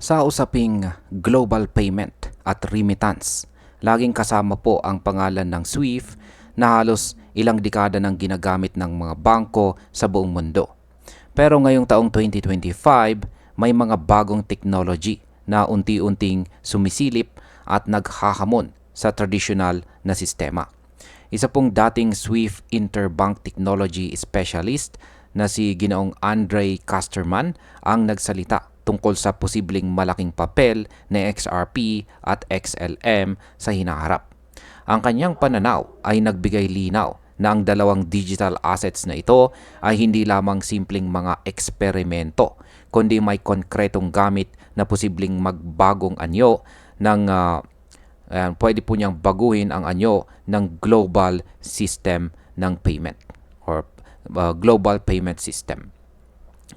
Sa usaping global payment at remittance, laging kasama po ang pangalan ng SWIFT na halos ilang dekada nang ginagamit ng mga bangko sa buong mundo. Pero ngayong taong 2025, may mga bagong technology na unti-unting sumisilip at naghahamon sa traditional na sistema. Isa pong dating SWIFT Interbank Technology Specialist na si Ginoong Andre Casterman ang nagsalita tungkol sa posibleng malaking papel ni XRP at XLM sa hinaharap. Ang kanyang pananaw ay nagbigay linaw na ang dalawang digital assets na ito ay hindi lamang simpleng mga eksperimento, kundi may konkretong gamit na posibleng magbagong anyo ng uh, Ayan, pwede po niyang baguhin ang anyo ng global system ng payment or uh, global payment system.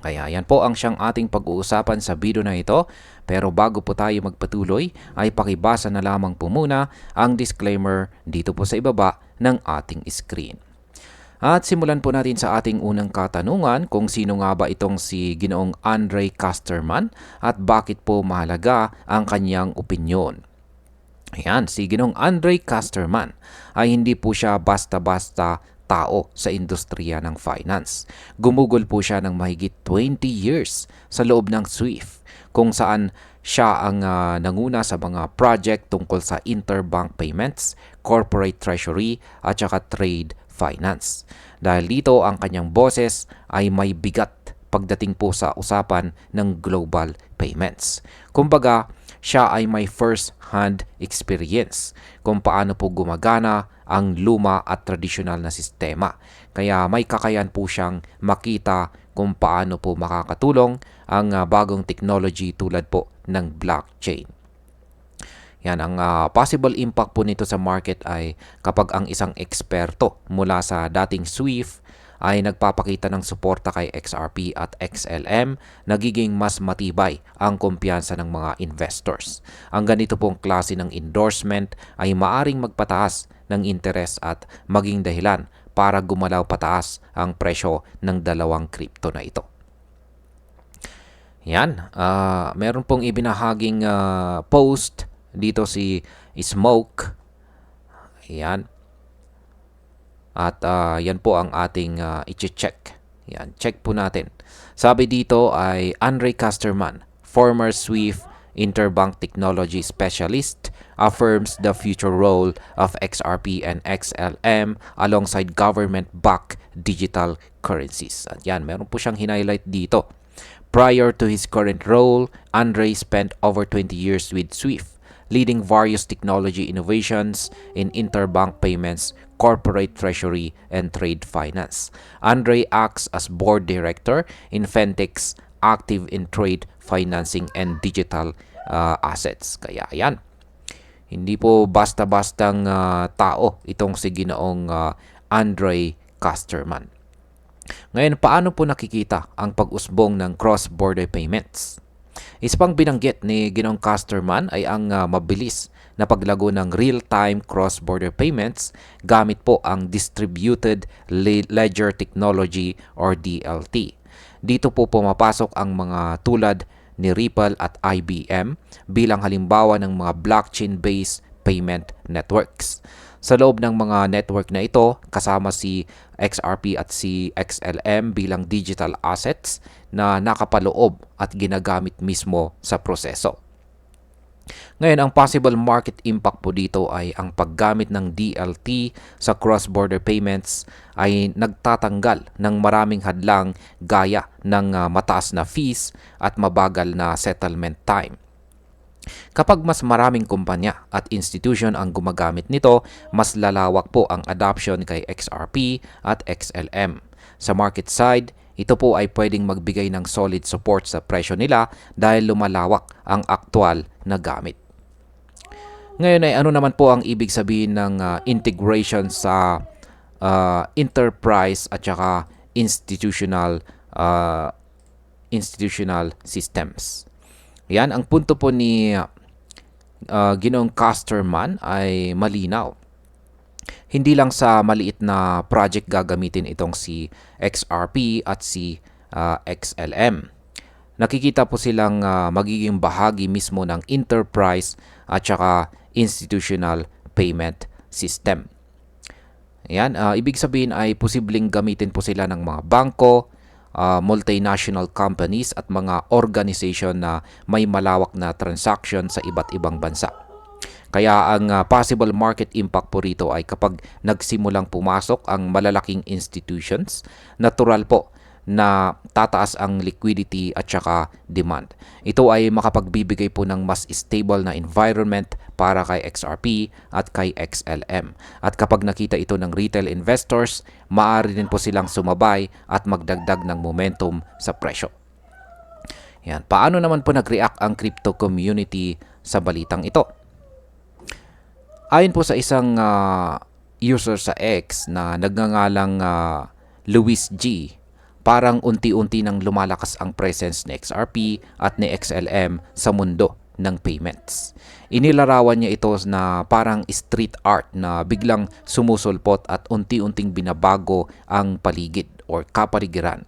Kaya yan po ang siyang ating pag-uusapan sa video na ito. Pero bago po tayo magpatuloy, ay pakibasa na lamang po muna ang disclaimer dito po sa ibaba ng ating screen. At simulan po natin sa ating unang katanungan kung sino nga ba itong si Ginoong Andre Casterman at bakit po mahalaga ang kanyang opinyon. Ayan, si Ginong Andre Casterman ay hindi po siya basta-basta tao sa industriya ng finance. Gumugol po siya ng mahigit 20 years sa loob ng SWIFT kung saan siya ang uh, nanguna sa mga project tungkol sa interbank payments, corporate treasury at saka trade finance. Dahil dito ang kanyang boses ay may bigat pagdating po sa usapan ng global payments. Kumbaga, siya ay may first-hand experience kung paano po gumagana ang luma at tradisyonal na sistema. Kaya may kakayan po siyang makita kung paano po makakatulong ang uh, bagong technology tulad po ng blockchain. Yan, ang uh, possible impact po nito sa market ay kapag ang isang eksperto mula sa dating SWIFT ay nagpapakita ng suporta kay XRP at XLM, nagiging mas matibay ang kumpiyansa ng mga investors. Ang ganito pong klase ng endorsement ay maaring magpataas ng interes at maging dahilan para gumalaw pataas ang presyo ng dalawang crypto na ito. Yan, uh, meron pong ibinahaging uh, post dito si Smoke. Yan, at uh, yan po ang ating uh, i-check. Yan, check po natin. Sabi dito ay Andre Casterman, former SWIFT Interbank Technology Specialist, affirms the future role of XRP and XLM alongside government-backed digital currencies. At yan, meron po siyang highlight dito. Prior to his current role, Andre spent over 20 years with SWIFT leading various technology innovations in interbank payments, corporate treasury, and trade finance. Andre acts as board director in Fentex, active in trade financing and digital uh, assets. Kaya yan. Hindi po basta-bastang uh, tao itong si Ginoong uh, Andre Casterman. Ngayon, paano po nakikita ang pag-usbong ng cross-border payments? Isa pang binanggit ni Ginong Casterman ay ang uh, mabilis na paglago ng real-time cross-border payments gamit po ang Distributed Ledger Technology or DLT. Dito po pumapasok ang mga tulad ni Ripple at IBM bilang halimbawa ng mga blockchain-based payment networks. Sa loob ng mga network na ito, kasama si XRP at si XLM bilang digital assets na nakapaloob at ginagamit mismo sa proseso. Ngayon, ang possible market impact po dito ay ang paggamit ng DLT sa cross-border payments ay nagtatanggal ng maraming hadlang gaya ng uh, mataas na fees at mabagal na settlement time. Kapag mas maraming kumpanya at institution ang gumagamit nito, mas lalawak po ang adoption kay XRP at XLM. Sa market side, ito po ay pwedeng magbigay ng solid support sa presyo nila dahil lumalawak ang aktwal na gamit. Ngayon ay ano naman po ang ibig sabihin ng uh, integration sa uh, enterprise at saka institutional uh, institutional systems. Yan, ang punto po ni uh, Ginoong Casterman ay malinaw. Hindi lang sa maliit na project gagamitin itong si XRP at si uh, XLM. nakikita po silang ah, magiging bahagi mismo ng enterprise at saka institutional payment system. Yan, ah, ibig sabihin ay posibleng gamitin po sila ng mga bangko, ah, multinational companies at mga organization na may malawak na transaction sa iba't ibang bansa. Kaya ang ah, possible market impact po rito ay kapag nagsimulang pumasok ang malalaking institutions, natural po na tataas ang liquidity at saka demand. Ito ay makapagbibigay po ng mas stable na environment para kay XRP at kay XLM. At kapag nakita ito ng retail investors, maaari din po silang sumabay at magdagdag ng momentum sa presyo. Yan. Paano naman po nag-react ang crypto community sa balitang ito? Ayon po sa isang ah, user sa X na nagngangalang ah, Luis G, parang unti-unti nang lumalakas ang presence ni XRP at ni XLM sa mundo ng payments. Inilarawan niya ito na parang street art na biglang sumusulpot at unti-unting binabago ang paligid or kapaligiran.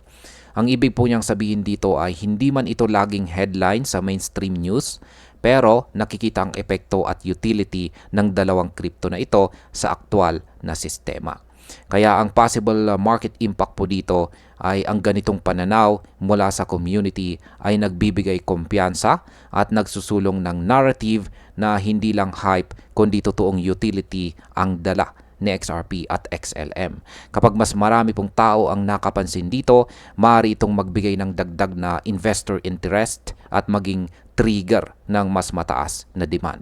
Ang ibig po niyang sabihin dito ay hindi man ito laging headline sa mainstream news, pero nakikita ang epekto at utility ng dalawang crypto na ito sa aktual na sistema. Kaya ang possible uh, market impact po dito ay ang ganitong pananaw mula sa community ay nagbibigay kumpiyansa at nagsusulong ng narrative na hindi lang hype kundi totoong utility ang dala ni XRP at XLM. Kapag mas marami pong tao ang nakapansin dito, maaari itong magbigay ng dagdag na investor interest at maging trigger ng mas mataas na demand.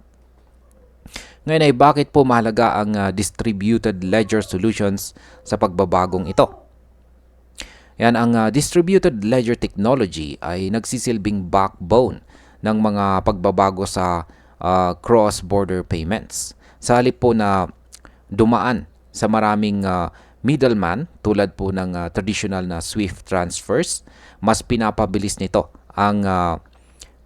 Ngayon ay bakit po mahalaga ang ah, distributed ledger solutions sa pagbabagong ito? Yan ang ah, distributed ledger technology ay nagsisilbing backbone ng mga pagbabago sa ah, cross-border payments. Sa halip po na dumaan sa maraming ah, middleman tulad po ng ah, traditional na SWIFT transfers, mas pinapabilis nito ang ah,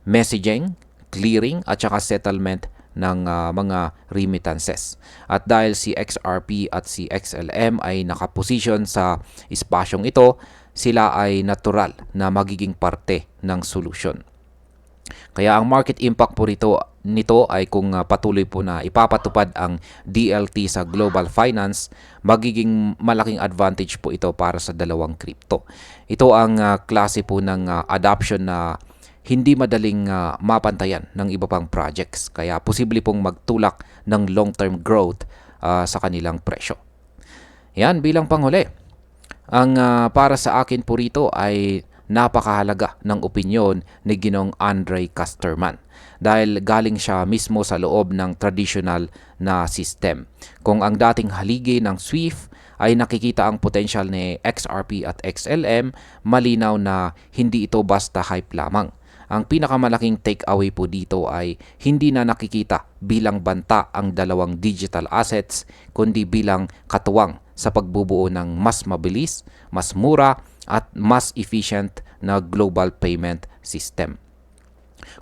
messaging, clearing at saka settlement ng ah, mga remittances. At dahil si XRP at si XLM ay nakaposisyon sa espasyong ito, sila ay natural na magiging parte ng solusyon. Kaya ang market impact po rito nito ay kung ah, patuloy po na ipapatupad ang DLT sa global finance, magiging malaking advantage po ito para sa dalawang crypto. Ito ang ah, klase po ng ah, adoption na hindi madaling ah, mapantayan ng iba pang projects. Kaya posible pong magtulak ng long-term growth ah, sa kanilang presyo. Yan bilang panghuli. Ang ah, para sa akin po rito ay napakahalaga ng opinyon ni Ginong Andre Casterman dahil galing siya mismo sa loob ng traditional na system. Kung ang dating haligi ng SWIFT ay nakikita ang potensyal ni XRP at XLM, malinaw na hindi ito basta hype lamang. Ang pinakamalaking takeaway po dito ay hindi na nakikita bilang banta ang dalawang digital assets kundi bilang katuwang sa pagbubuo ng mas mabilis, mas mura at mas efficient na global payment system.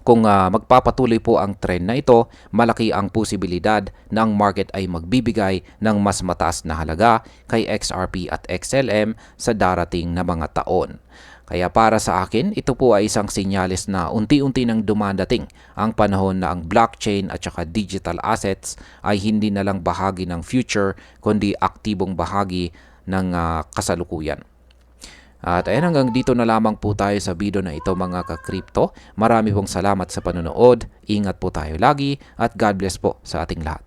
Kung ah, magpapatuloy po ang trend na ito, malaki ang posibilidad na ang market ay magbibigay ng mas mataas na halaga kay XRP at XLM sa darating na mga taon. Kaya para sa akin, ito po ay isang sinyalis na unti-unti nang dumadating ang panahon na ang blockchain at saka digital assets ay hindi na lang bahagi ng future kundi aktibong bahagi ng ah, kasalukuyan. At ayan hanggang dito na lamang po tayo sa video na ito mga ka-crypto. Marami pong salamat sa panonood. Ingat po tayo lagi at God bless po sa ating lahat.